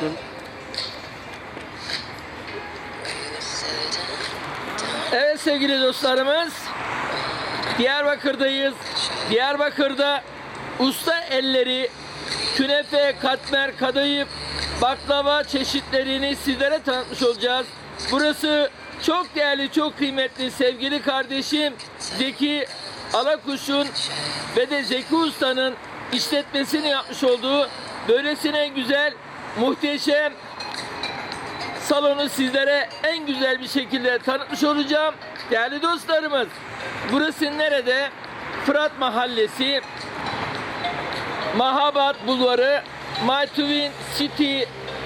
Coşkun. Evet sevgili dostlarımız. Diyarbakır'dayız. Diyarbakır'da usta elleri künefe, katmer, kadayıf, baklava çeşitlerini sizlere tanıtmış olacağız. Burası çok değerli, çok kıymetli sevgili kardeşim Zeki Alakuş'un ve de Zeki Usta'nın işletmesini yapmış olduğu böylesine güzel, muhteşem salonu sizlere en güzel bir şekilde tanıtmış olacağım. Değerli dostlarımız, burası nerede? Fırat Mahallesi, Mahabat Bulvarı, My Twin City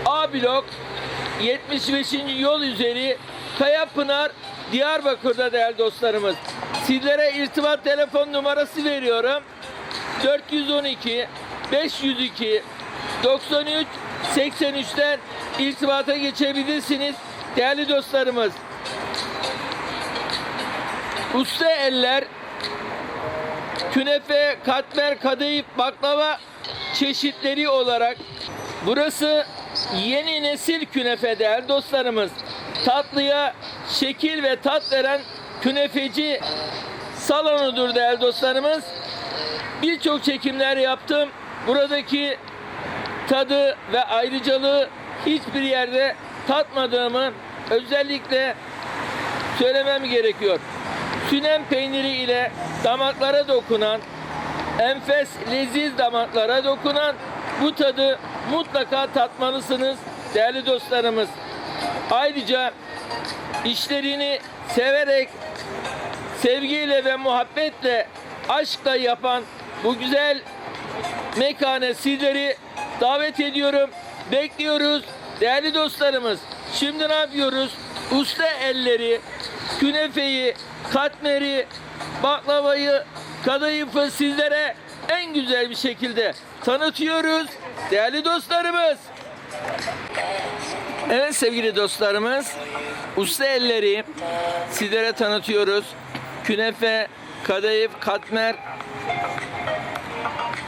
A blok 75. yol üzeri Kayapınar Diyarbakır'da değerli dostlarımız. Sizlere irtibat telefon numarası veriyorum. 412 502 93 83'ten irtibata geçebilirsiniz değerli dostlarımız. Usta eller künefe, katmer, kadayıf, baklava çeşitleri olarak burası yeni nesil künefe değerli dostlarımız. Tatlıya şekil ve tat veren künefeci salonudur değerli dostlarımız. Birçok çekimler yaptım. Buradaki tadı ve ayrıcalığı hiçbir yerde tatmadığımı özellikle söylemem gerekiyor. Sünem peyniri ile damaklara dokunan, enfes leziz damaklara dokunan bu tadı mutlaka tatmalısınız değerli dostlarımız. Ayrıca işlerini severek, sevgiyle ve muhabbetle, aşkla yapan bu güzel mekane sizleri davet ediyorum. Bekliyoruz değerli dostlarımız. Şimdi ne yapıyoruz? Usta elleri, künefeyi, katmeri, baklavayı, kadayıfı sizlere en güzel bir şekilde tanıtıyoruz. Değerli dostlarımız. Evet sevgili dostlarımız, usta elleri sizlere tanıtıyoruz. Künefe, kadayıf, katmer,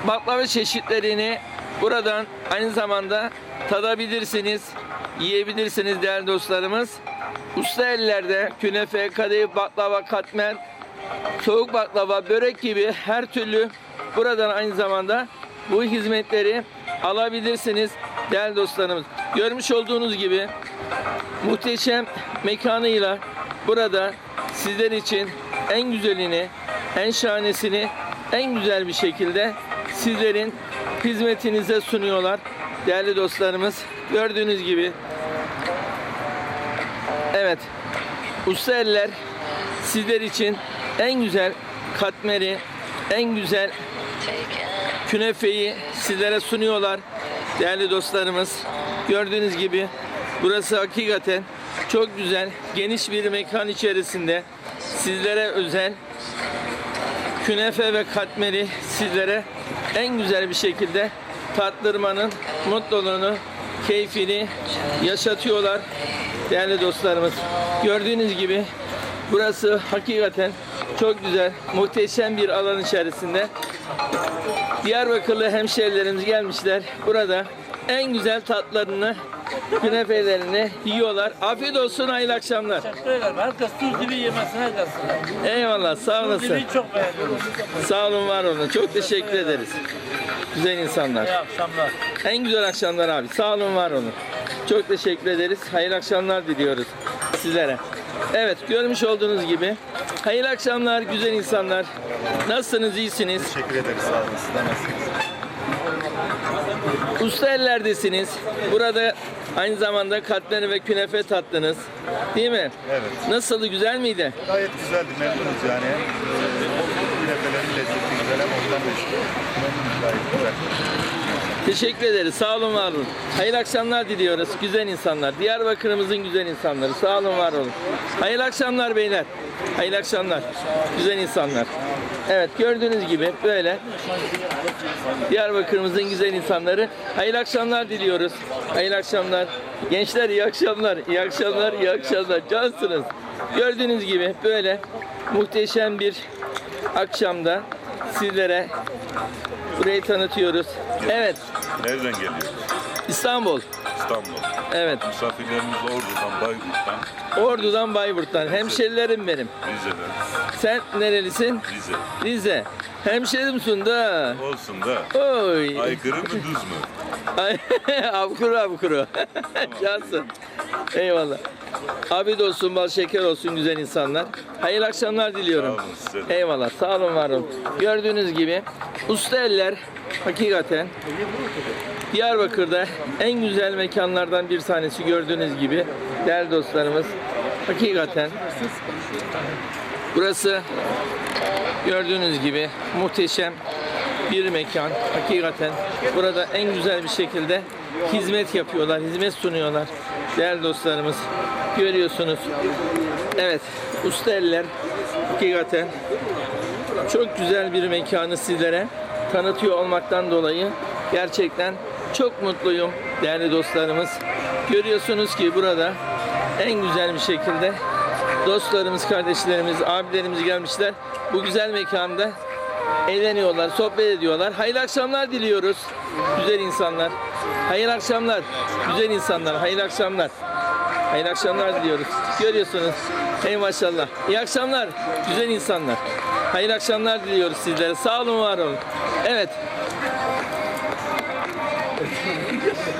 baklava çeşitlerini buradan aynı zamanda tadabilirsiniz, yiyebilirsiniz değerli dostlarımız. Usta ellerde künefe, kadayıf, baklava, katmer, soğuk baklava, börek gibi her türlü buradan aynı zamanda bu hizmetleri alabilirsiniz değerli dostlarımız. Görmüş olduğunuz gibi muhteşem mekanıyla burada sizler için en güzelini, en şahanesini en güzel bir şekilde sizlerin hizmetinize sunuyorlar. Değerli dostlarımız gördüğünüz gibi evet usta eller sizler için en güzel katmeri, en güzel künefeyi sizlere sunuyorlar. Değerli dostlarımız gördüğünüz gibi burası hakikaten çok güzel, geniş bir mekan içerisinde sizlere özel künefe ve katmeri sizlere en güzel bir şekilde tattırmanın mutluluğunu, keyfini yaşatıyorlar değerli dostlarımız. Gördüğünüz gibi burası hakikaten çok güzel, muhteşem bir alan içerisinde. Diyarbakırlı hemşehrilerimiz gelmişler. Burada en güzel tatlarını, künefelerini yiyorlar. Afiyet olsun, hayırlı akşamlar. Teşekkür ederim. Herkes tuz gibi yemesine gelsin. Eyvallah, sağ Tuz olasın. gibi çok beğeniyorum. Sağ olun, var olun. Çok teşekkür ederiz. Güzel insanlar. İyi akşamlar. En güzel akşamlar abi. Sağ olun, var olun. Çok teşekkür ederiz. Hayırlı akşamlar diliyoruz sizlere. Evet, görmüş olduğunuz gibi. Hayırlı akşamlar güzel insanlar. Nasılsınız, iyisiniz? Teşekkür ederiz. Sağ olun. Sizden nasılsınız? Usta ellerdesiniz. Burada aynı zamanda katmeri ve künefe tattınız. Değil mi? Evet. Nasıldı, güzel miydi? Gayet güzeldi. Memnunuz yani. Künefelerin lezzeti güzel ama ondan meşhur. Memnunuz gayet güzel. Teşekkür ederiz. Sağ olun, var olun. Hayırlı akşamlar diliyoruz. Güzel insanlar. Diyarbakır'ımızın güzel insanları. Sağ olun, var olun. Hayırlı akşamlar beyler. Hayırlı akşamlar. Güzel insanlar. Evet gördüğünüz gibi böyle Diyarbakır'ımızın güzel insanları. Hayırlı akşamlar diliyoruz. Hayırlı akşamlar. Gençler iyi akşamlar. İyi akşamlar, iyi akşamlar. Cansınız. Gördüğünüz gibi böyle muhteşem bir akşamda sizlere burayı tanıtıyoruz. Evet, Nereden geliyor? İstanbul. İstanbul. Evet. Misafirlerimiz Ordu'dan, Bayburt'tan, Ordu'dan Bayburt'tan. Hemşerilerim benim. Rize'den, Sen nerelisin? Rize. Rize. Hemşerimsin da. Olsun da Oy. aykırı mı düz mü? Ay, abkuru abkuru. Cansın. Eyvallah. Abi olsun, bal şeker olsun güzel insanlar. Hayırlı akşamlar diliyorum. Sağ olun size. Eyvallah. Sağ olun, var olun. Gördüğünüz gibi usta eller hakikaten Diyarbakır'da en güzel mekanlardan bir tanesi gördüğünüz gibi değerli dostlarımız hakikaten burası gördüğünüz gibi muhteşem bir mekan. Hakikaten burada en güzel bir şekilde hizmet yapıyorlar, hizmet sunuyorlar. Değerli dostlarımız görüyorsunuz. Evet, usta eller hakikaten çok güzel bir mekanı sizlere tanıtıyor olmaktan dolayı gerçekten çok mutluyum değerli dostlarımız. Görüyorsunuz ki burada en güzel bir şekilde dostlarımız, kardeşlerimiz, abilerimiz gelmişler. Bu güzel mekanda eğleniyorlar, sohbet ediyorlar. Hayırlı akşamlar diliyoruz güzel insanlar. Hayırlı akşamlar güzel insanlar. Hayırlı akşamlar. Hayırlı akşamlar diliyoruz. Görüyorsunuz. Ey maşallah. İyi akşamlar güzel insanlar. Hayırlı akşamlar diliyoruz sizlere. Sağ olun, var olun. Evet.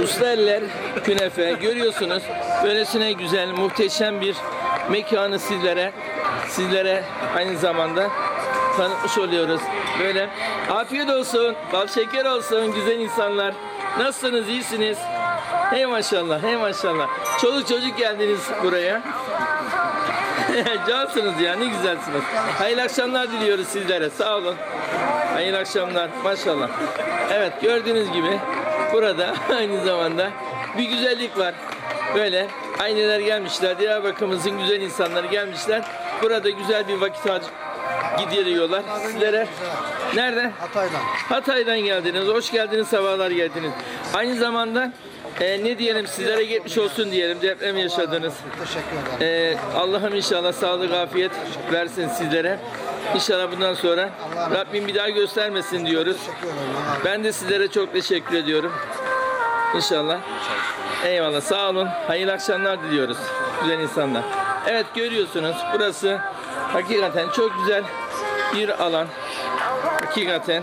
Usta eller künefe görüyorsunuz. Böylesine güzel, muhteşem bir mekanı sizlere sizlere aynı zamanda tanıtmış oluyoruz. Böyle afiyet olsun, bal şeker olsun güzel insanlar. Nasılsınız? iyisiniz? Hey maşallah, hey maşallah. Çoluk çocuk geldiniz buraya. Cansınız ya, ne güzelsiniz. Hayırlı akşamlar diliyoruz sizlere. Sağ olun. Hayırlı akşamlar. Maşallah. Evet, gördüğünüz gibi burada aynı zamanda bir güzellik var. Böyle aileler gelmişler. Diyarbakır'ımızın güzel insanları gelmişler. Burada güzel bir vakit gideriyorlar. Sizlere nerede? Hatay'dan. Hatay'dan geldiniz. Hoş geldiniz, sabahlar geldiniz. Aynı zamanda e, ne diyelim sizlere geçmiş olsun diyelim. Deprem yaşadınız. Teşekkür ederim. Ee, Allah'ım inşallah sağlık, afiyet versin sizlere. İnşallah bundan sonra Rabbim bir daha göstermesin diyoruz. Ben de sizlere çok teşekkür ediyorum. İnşallah. Eyvallah. Sağ olun. Hayırlı akşamlar diliyoruz. Güzel insanlar. Evet görüyorsunuz burası hakikaten çok güzel bir alan. Hakikaten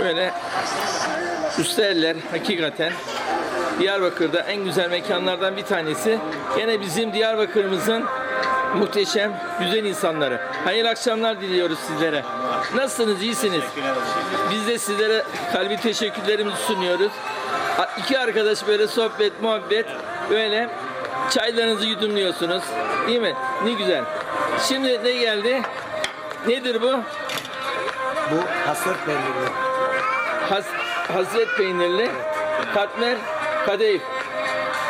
böyle usta eller hakikaten Diyarbakır'da en güzel mekanlardan bir tanesi. Gene bizim Diyarbakır'ımızın muhteşem, güzel insanları. Hayırlı akşamlar diliyoruz sizlere. Nasılsınız? İyisiniz? Biz de sizlere kalbi teşekkürlerimizi sunuyoruz. İki arkadaş böyle sohbet, muhabbet, böyle çaylarınızı yudumluyorsunuz. Değil mi? Ne güzel. Şimdi ne geldi? Nedir bu? Bu hasret belirli. Has, hasret peynirli, katmer, kadayıf,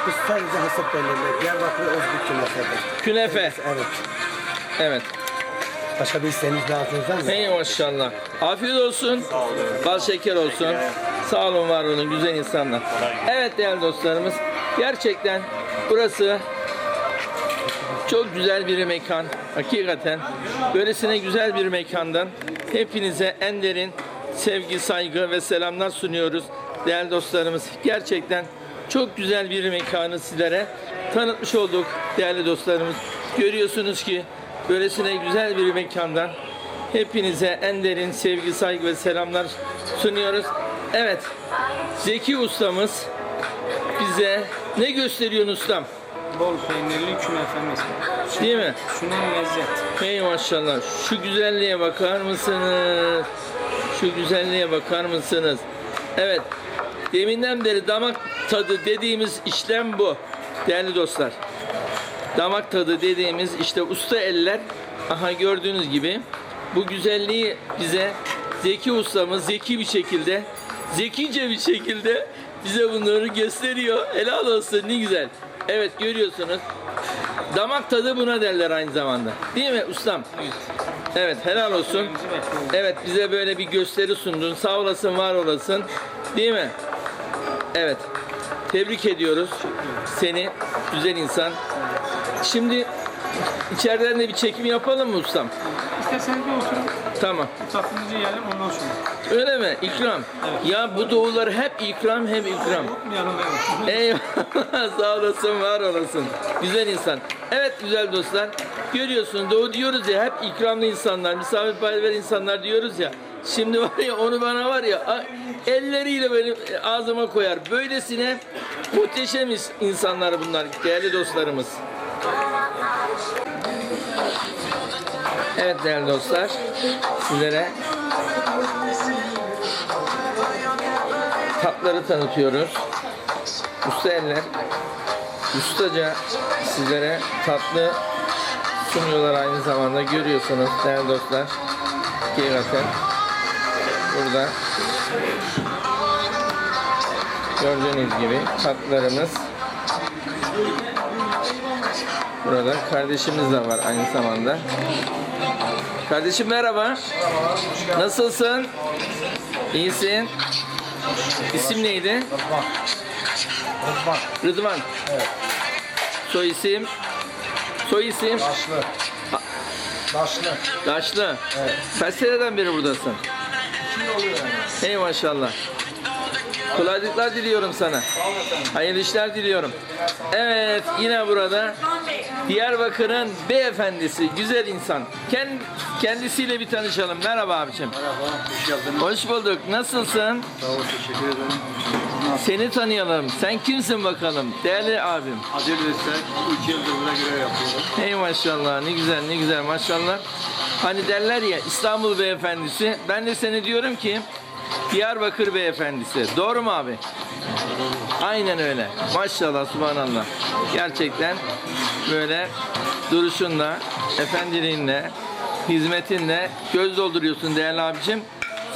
Bu sadece hasret belirli. Diyarbakır özgür kümesede. künefe. Evet. Evet. Başka bir isteğiniz daha aklınızda mı? Hey maşallah. Afiyet olsun. Bal şeker olsun. Sağ olun var olun güzel insanlar. Evet değerli dostlarımız. Gerçekten burası çok güzel bir mekan. Hakikaten böylesine güzel bir mekandan hepinize en derin sevgi, saygı ve selamlar sunuyoruz. Değerli dostlarımız gerçekten çok güzel bir mekanı sizlere tanıtmış olduk değerli dostlarımız. Görüyorsunuz ki böylesine güzel bir mekandan hepinize en derin sevgi, saygı ve selamlar sunuyoruz. Evet, Zeki ustamız bize ne gösteriyorsun ustam? Bol peynirli künefemiz. Değil mi? Şunun lezzet. Hey maşallah. Şu güzelliğe bakar mısınız? Şu güzelliğe bakar mısınız? Evet. Deminden beri damak tadı dediğimiz işlem bu. Değerli dostlar. Damak tadı dediğimiz işte usta eller. Aha gördüğünüz gibi bu güzelliği bize Zeki ustamız zeki bir şekilde, zekice bir şekilde bize bunları gösteriyor. Helal olsun ne güzel. Evet görüyorsunuz. Damak tadı buna derler aynı zamanda. Değil mi ustam? Evet helal olsun. Evet bize böyle bir gösteri sundun. Sağ olasın var olasın. Değil mi? Evet. Tebrik ediyoruz seni güzel insan. Şimdi içeriden de bir çekim yapalım mı ustam? İsterseniz bir oturun. Tamam. Tatlınızı yiyelim ondan sonra. Öyle mi? İkram. Ya bu doğular hep ikram hep ikram. Unutmayalım evet. Eyvallah sağ olasın var olasın. Güzel insan. Evet güzel dostlar. Görüyorsun Doğu diyoruz ya hep ikramlı insanlar, misafirperver insanlar diyoruz ya. Şimdi var ya onu bana var ya elleriyle benim ağzıma koyar. Böylesine muhteşem insanlar bunlar değerli dostlarımız. Evet değerli dostlar sizlere tatları tanıtıyoruz. Usta eller ustaca sizlere tatlı sunuyorlar aynı zamanda görüyorsunuz değerli dostlar. Hakikaten burada gördüğünüz gibi tatlarımız burada kardeşimiz de var aynı zamanda. Kardeşim merhaba. Nasılsın? İyisin. İsim neydi? Rıdvan. Rıdvan. Soy isim? Soy isim? Daşlı. Daşlı. Daşlı. Kaç seneden beri buradasın? Ey maşallah. Kolaylıklar diliyorum sana. Hayırlı işler diliyorum. Evet yine burada Diyarbakır'ın beyefendisi, güzel insan. Kend, kendisiyle bir tanışalım. Merhaba abicim. Hoş geldiniz. Hoş bulduk. Nasılsın? Sağ ol, teşekkür ederim. Seni tanıyalım. Sen kimsin bakalım? Değerli abim. Adil Destek, 3 yıldır burada görev yapıyorum. Hey maşallah ne güzel ne güzel maşallah. Hani derler ya İstanbul beyefendisi. Ben de seni diyorum ki Diyarbakır beyefendisi. Doğru mu abi? Aynen öyle. Maşallah subhanallah. Gerçekten böyle duruşunla, efendiliğinle, hizmetinle göz dolduruyorsun değerli abicim.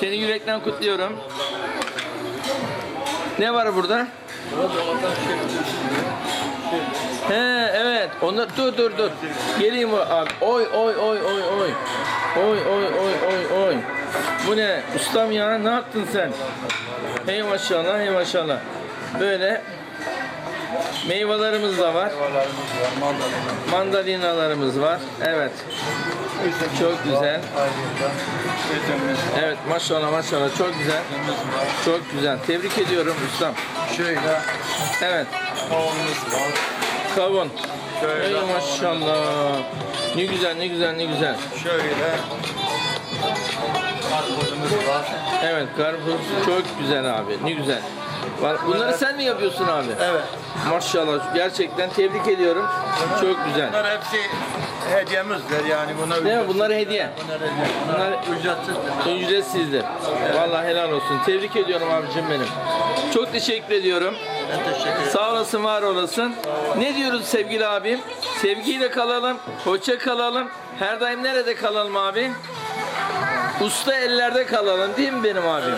Seni yürekten kutluyorum. Ne var burada? He evet. Onlar dur dur dur. Geleyim abi. Oy oy oy oy oy. Oy oy oy oy oy. Bu ne? Ustam ya ne yaptın sen? Hey maşallah hey maşallah. Böyle meyvelerimiz de var. Mandalinalarımız var. Evet. Çok güzel. Evet maşallah maşallah çok güzel. Çok güzel. Tebrik ediyorum ustam. Şöyle Evet. tavuğumuz var. Kavun. Şöyle. Ey maşallah. Ne güzel, ne güzel, ne güzel. Şöyle karpuzumuz var. Evet, karpuz çok güzel abi. Ne güzel. Bunları sen mi yapıyorsun abi? Evet. Maşallah. Gerçekten tebrik ediyorum. Çok güzel. Bunlar hepsi hediyemizdir yani. Bunlar Değil mi? Bunlar hediye. Bunlar hediye. Bunlar Bunlar- ücretsizdir. Ücretsizdir. Vallahi helal olsun. Tebrik ediyorum abicim benim. Çok teşekkür ediyorum. Ben. Sağ olasın, var olasın. Ne diyoruz sevgili abim? Sevgiyle kalalım, hoşça kalalım. Her daim nerede kalalım abi? Usta ellerde kalalım değil mi benim abim?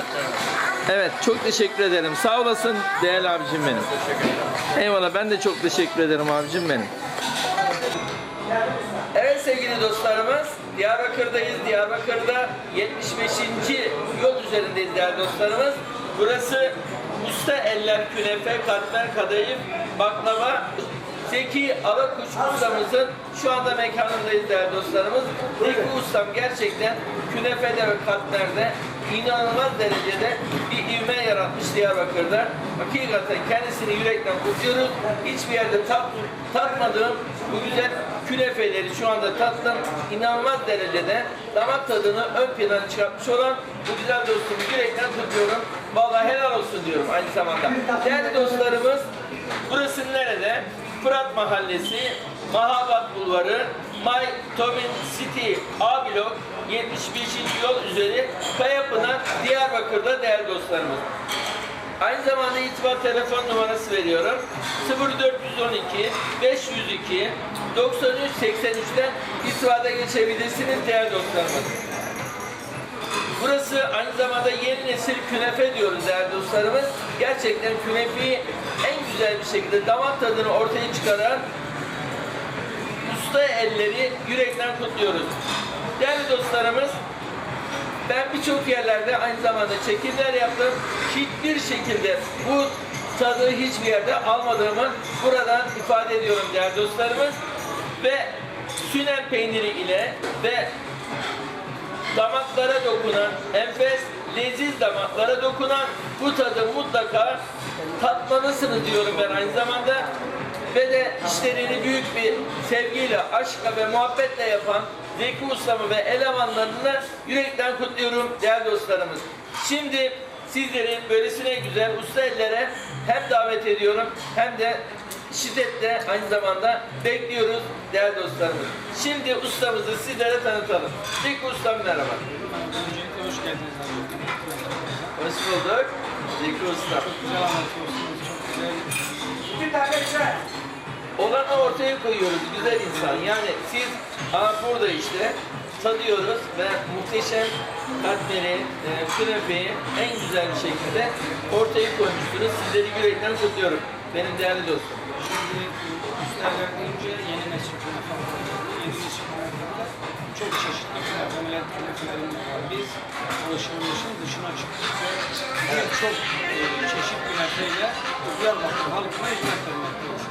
Evet, çok teşekkür ederim. Sağ olasın değerli abicim benim. Eyvallah, ben de çok teşekkür ederim abicim benim. Evet sevgili dostlarımız, Diyarbakır'dayız. Diyarbakır'da 75. yol üzerindeyiz değerli dostlarımız. Burası Usta Eller Künefe, Katmer Kadayıf, Baklava, Zeki Alakuş ustamızın şu anda mekanındayız değerli dostlarımız. Zeki ustam gerçekten künefede ve katmerde inanılmaz derecede bir ivme yaratmış Diyarbakır'da. Hakikaten kendisini yürekten kutluyoruz. Hiçbir yerde tat, tatmadığım bu güzel künefeleri şu anda tattım. İnanılmaz derecede damak tadını ön plana çıkartmış olan bu güzel dostumu yürekten kutluyorum. Vallahi helal olsun diyorum aynı zamanda. Değerli dostlarımız burası nerede? Fırat Mahallesi, Mahabat Bulvarı, My Tobin City A blok 75. yol üzeri Kayapınar Diyarbakır'da değerli dostlarımız. Aynı zamanda itibar telefon numarası veriyorum. 0412 502 93 83'ten irtibata geçebilirsiniz değerli dostlarımız. Burası aynı zamanda yeni nesil künefe diyoruz değerli dostlarımız. Gerçekten künefeyi en güzel bir şekilde damak tadını ortaya çıkaran usta elleri yürekten kutluyoruz. Değerli dostlarımız, ben birçok yerlerde aynı zamanda çekimler yaptım. Hiçbir şekilde bu tadı hiçbir yerde almadığımı buradan ifade ediyorum değerli dostlarımız. Ve sünen peyniri ile ve damaklara dokunan, enfes, leziz damaklara dokunan bu tadı mutlaka tatmalısınız diyorum ben aynı zamanda. Ve de işlerini büyük bir sevgiyle, aşkla ve muhabbetle yapan Zeki Ustam'ı ve elemanlarını yürekten kutluyorum değerli dostlarımız. Şimdi sizleri böylesine güzel usta ellere hem davet ediyorum hem de şiddetle aynı zamanda bekliyoruz değerli dostlarımız. Şimdi ustamızı sizlere tanıtalım. Zeki Ustam merhaba. Öncelikle hoş geldiniz abi. Hoş bulduk. Zeki Usta. Güzel anlatıyorsunuz. Çok güzel. Olanı ortaya koyuyoruz güzel insan. Yani siz aa burada işte tadıyoruz ve muhteşem katmeri, e, künefeyi en güzel bir şekilde ortaya koymuşsunuz. Sizleri yürekten kutluyorum. Benim değerli dostum. Şimdi üstlerden önce yeni nesil. Yeni nesil çok çeşitli künefelerimiz var. Biz alışverişin dışına çıktık ve birçok e, çeşit künefeyle Diyarbakır halkına hizmet vermekteyiz.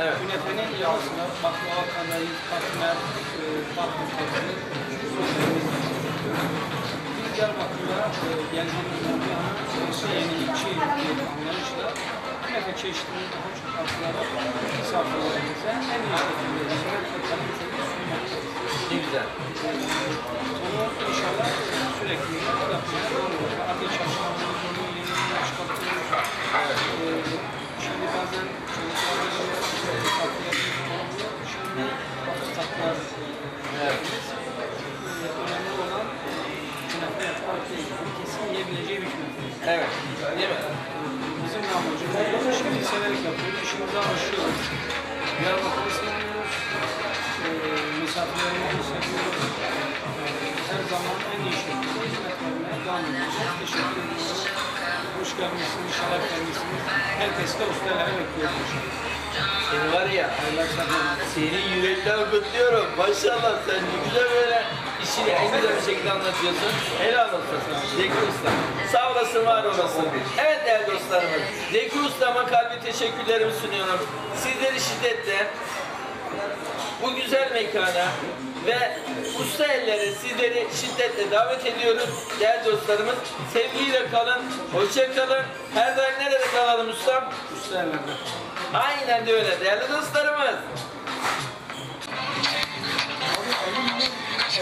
Evet. Künefenin yanı sıra baklava kadayıf, katmer, e, tatlı tatlı Diyarbakır'a e, geldiğimiz zaman sonuçta yenilikçi bir anlayışla künefe çeşitlerini daha çok artırarak misafirlerimize en iyi şekilde hizmet ve kaliteli sunmaktayız. Ne güzel. Bunu inşallah sürekli yapmaya devam ediyoruz. Ateş açmamız, onu yeniden çıkartıyoruz. Ee, Şimdi bazen çocuklarla tatlı yapıyoruz. Şimdi tatlar yapıyoruz. Ee, Önemli olan Herkesin yiyebileceği bir künefe. Evet. Değil mi? Bizim o. İşimizi severek yapıyoruz. İşimize aşıyoruz. Diyarbakır'ı seviyoruz. Ee, misafirlerimizi seviyoruz. Ee, her zaman en iyi şekilde hizmet vermeye devam ediyoruz. Teşekkür ediyoruz. Hoş gelmişsiniz, şeref vermişsiniz. Herkesi de ustalara bekliyoruz. Seni var ya, seni yürekten kutluyorum. Maşallah sen ne güzel böyle işini en güzel bir şekilde anlatıyorsun. Helal olsun sana. Zeki Usta. Sağ olasın, var olasın. Evet değerli dostlarımız. Zeki Usta'ma kalbi teşekkürlerimi sunuyorum. Sizleri şiddetle bu güzel mekana ve usta ellere sizleri şiddetle davet ediyoruz. Değerli dostlarımız sevgiyle kalın, hoşça kalın. Her daim nerede kalalım ustam? Ustalarla. Aynen de öyle değerli dostlarımız. O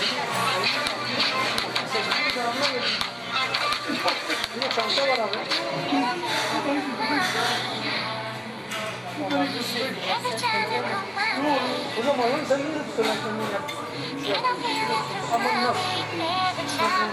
zaman sen ne tutuyorsun? Aman nasıl? Nasıl